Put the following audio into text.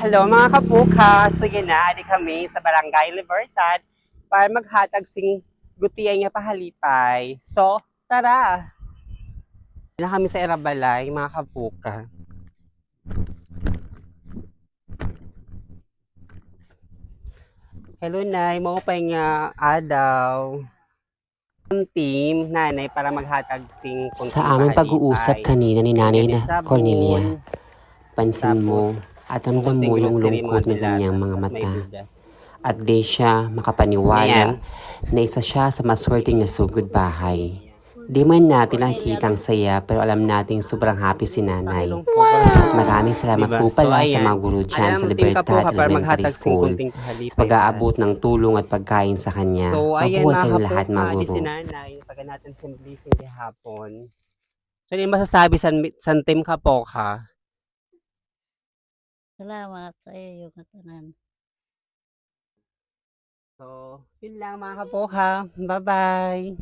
Hello mga kapuka! Sige na, adi kami sa Barangay Libertad para maghatag sing gutiay nga pahalipay. So, tara! Na kami sa Erabalay, mga kapuka. Hello, Nay. Mo pa nga adaw. Ang team, nanay, para maghatag sing Sa aming pag-uusap kanina ni Nanay na Cornelia, pansin mo at yung grocery, lungkot ng kanyang mga mata. At di siya makapaniwala na isa siya sa maswerteng nasugod bahay. Di man natin nakikita ang saya pero alam nating sobrang happy si Nanay. Maraming salamat Diba? po So, pala sa mga guro dyan sa Libertad Elementary School. Pag-aabot ng tulong at pagkain sa kanya. So, ayan Mabuhay kayong lahat mga guro. si nanay, pag natin sa blessing hapon. So, yung masasabi sa, sa team Kapoka? Salamat sa iyo, katanan. So, yun lang mga kapoka. Bye-bye!